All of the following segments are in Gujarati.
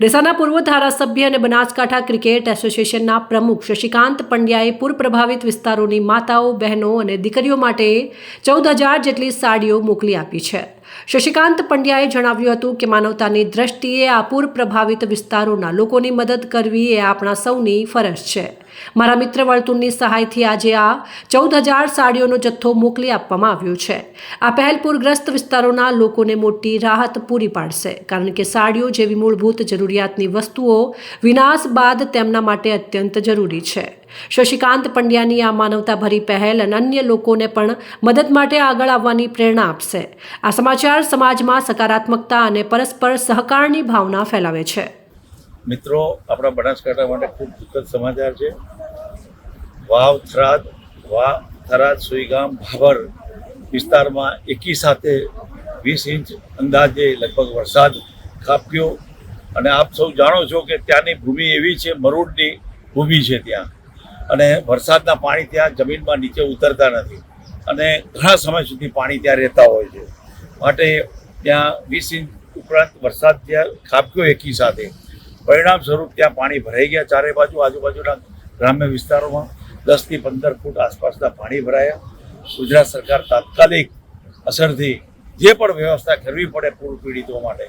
ડીસાના પૂર્વ ધારાસભ્ય અને બનાસકાંઠા ક્રિકેટ એસોસિએશનના પ્રમુખ શશિકાંત પંડ્યાએ પૂર પ્રભાવિત વિસ્તારોની માતાઓ, બહેનો અને દીકરીઓ માટે ચૌદ હજાર જેટલી સાડીઓ મોકલી આપી છે. શશિકાંત પંડ્યાએ જણાવ્યું હતું કે માનવતાની દ્રષ્ટિએ આ પૂર પ્રભાવિત વિસ્તારોના લોકોની મદદ કરવી એ આપણા સૌની ફરજ છે. મારા મિત્ર વર્તુળની સહાયથી આજે આ ચૌદ હજાર સાડીઓનો જથ્થો મોકલી આપવામાં આવ્યો છે. આ પહેલ પૂરગ્રસ્ત વિસ્તારોના લોકોને મોટી રાહત પૂરી પાડશે, કારણ કે સાડીઓ જેવી મૂળભૂત જરૂરિયાતની વસ્તુઓ વિનાશ બાદ તેમના માટે અત્યંત જરૂરી છે. શશિકાંત પંડ્યાની આ માનવતાભરી પહેલ અને અન્ય લોકોને પણ મદદ માટે આગળ આવવાની પ્રેરણા આપશે. આ સમાચાર સમાજમાં સકારાત્મકતા અને પરસ્પર સહકારની ભાવના ફેલાવે છે. મિત્રો, આપણા બનાસકાંઠા માટે ખૂબ દુઃખદ સમાચાર છે. વાવ થરાદ વાવ થરાદ, સુઈગામ, ભાભર વિસ્તારમાં એકી સાથે વીસ ઇંચ અંદાજે લગભગ વરસાદ ખાપ્યો અને આપ સૌ જાણો છો કે ત્યાંની ભૂમિ એવી છે, મરૂડની ભૂમિ છે ત્યાં. અને વરસાદના પાણી ત્યાં જમીનમાં નીચે ઉતરતા નથી. અને ઘણા સમય સુધી પાણી ત્યાં રહેતા હોય છે. માટે ત્યાં વીસ ઇંચ ઉપરાંત વરસાદ ત્યાં ખાબક્યો એકી સાથે. પરિણામ સ્વરૂપ ત્યાં પાણી ભરાઈ ગયા. ચારે બાજુ, આજુબાજુના ગ્રામ્ય વિસ્તારોમાં દસથી પંદર ફૂટ આસપાસના પાણી ભરાયા. ગુજરાત સરકાર તાત્કાલિક અસરથી જે પણ વ્યવસ્થા કરવી પડે પૂર પીડિતો માટે,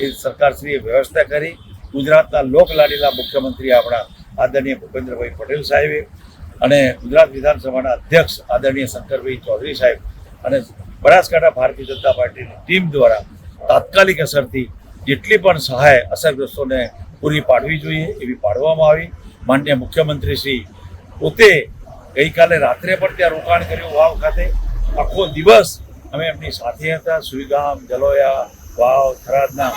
એ સરકારશ્રીએ વ્યવસ્થા કરી. ગુજરાતના લોકલાડીલા મુખ્યમંત્રી આપણા આદરણીય ભૂપેન્દ્રભાઈ પટેલ સાહેબે અને ગુજરાત વિધાનસભાના અધ્યક્ષ આદરણીય શંકરભાઈ ચૌધરી સાહેબ અને બનાસકાંઠા ભારતીય જનતા પાર્ટીની ટીમ દ્વારા તાત્કાલિક અસરથી જેટલી પણ સહાય અસરગ્રસ્તોને પૂરી પાડવી જોઈએ એવી પાડવામાં આવી. માન્ય મુખ્યમંત્રી શ્રી પોતે ગઈકાલે રાત્રે પણ ત્યાં રોકાણ કર્યું વાવ ખાતે. આખો દિવસ અમે એમની સાથે હતા. સુઈગામ, જલોયા, વાવ, થરાદના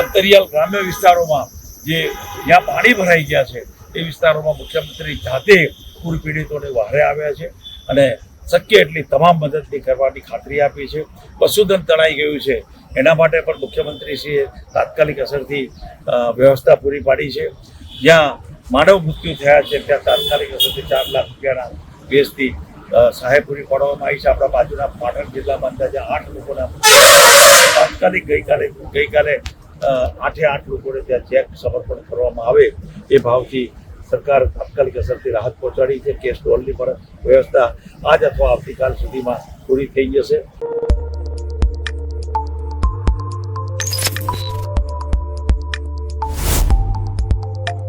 અંતરિયાલ ગ્રામ્ય વિસ્તારોમાં જે જ્યાં પાણી ભરાઈ ગયા છે, એ વિસ્તારોમાં મુખ્યમંત્રી જાતે પૂર પીડિતોને વહારે આવ્યા છે અને શક્ય એટલી તમામ મદદની કરવાની ખાતરી આપી છે. પશુધન તણાઈ ગયું છે. એના માટે પણ મુખ્યમંત્રીશ્રીએ તાત્કાલિક અસરથી વ્યવસ્થા પૂરી પાડી છે. જ્યાં માનવ મૃત્યુ થયા છે, ત્યાં તાત્કાલિક અસરથી ચાર લાખ રૂપિયાના વેચથી સહાય પૂરી પાડવામાં આવી છે. આપણા બાજુના પાટણ જિલ્લામાં અંદાજે આઠ લોકોના તાત્કાલિક ગઈકાલે ગઈકાલે આઠે આઠ લોકોને ત્યાં ચેક સમર્પણ કરવામાં આવે એ ભાવથી સરકાર તાત્કાલિક અસરથી રાહત પહોંચાડી છે. કે સ્ટોલની પણ વ્યવસ્થા આજ અથવા આવતીકાલ સુધીમાં પૂરી થઈ જશે.